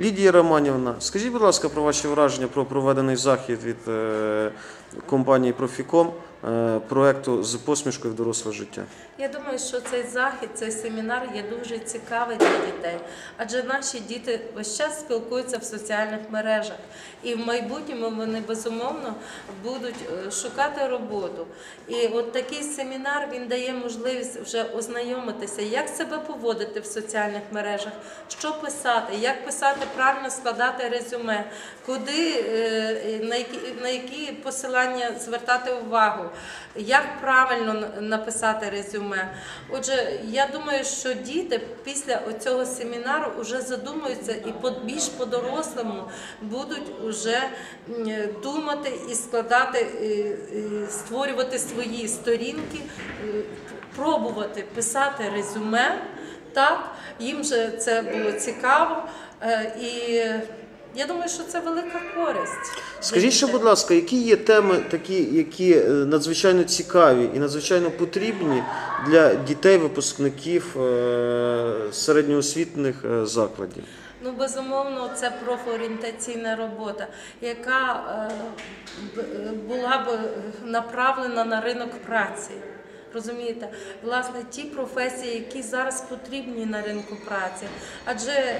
Лідія Романівна, скажіть, будь ласка, про ваші враження про проведений захід від е, компанії Профіком проекту з посмішкою в доросле життя. Я думаю, що цей захід, цей семінар є дуже цікавий для дітей, адже наші діти весь час спілкуються в соціальних мережах, і в майбутньому вони безумовно будуть е, шукати роботу. І от такий семінар він дає можливість вже ознайомитися, як себе поводити в соціальних мережах, що писати, як писати правильно складати резюме, куди е, на які на які посилання звертати увагу, як правильно написати резюме. Отже, я думаю, що діти після цього семінару вже задумуються і більш по-дорослому будуть вже думати і складати, е, е, створювати свої сторінки, е, пробувати писати резюме. Так, їм же це було цікаво. І я думаю, що це велика користь. Скажіть ще, будь ласка, які є теми такі, які е, надзвичайно цікаві і надзвичайно потрібні для дітей-випускників е, середньоосвітних е, закладів? Ну, безумовно, це профорієнтаційна робота, яка була б направлена на ринок праці. Розумієте, власне, ті професії, які зараз потрібні на ринку праці. Адже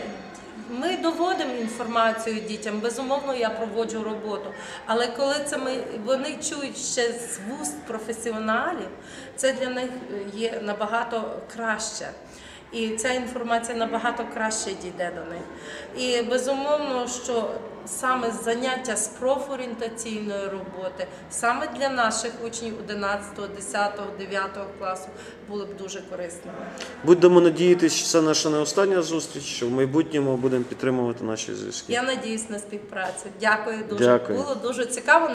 ми доводимо інформацію дітям, безумовно, я проводжу роботу. Але коли це ми вони чують ще з вуст професіоналів, це для них є набагато краще. І ця інформація набагато краще дійде до них. І безумовно, що саме заняття з профорієнтаційної роботи, саме для наших учнів 11, 10, 9 класу, були б дуже корисними. Будемо надіятися, що це наша не остання зустріч, що в майбутньому будемо підтримувати наші зв'язки. Я надіюсь на співпрацю. Дякую дуже. Дякую. Було дуже цікаво.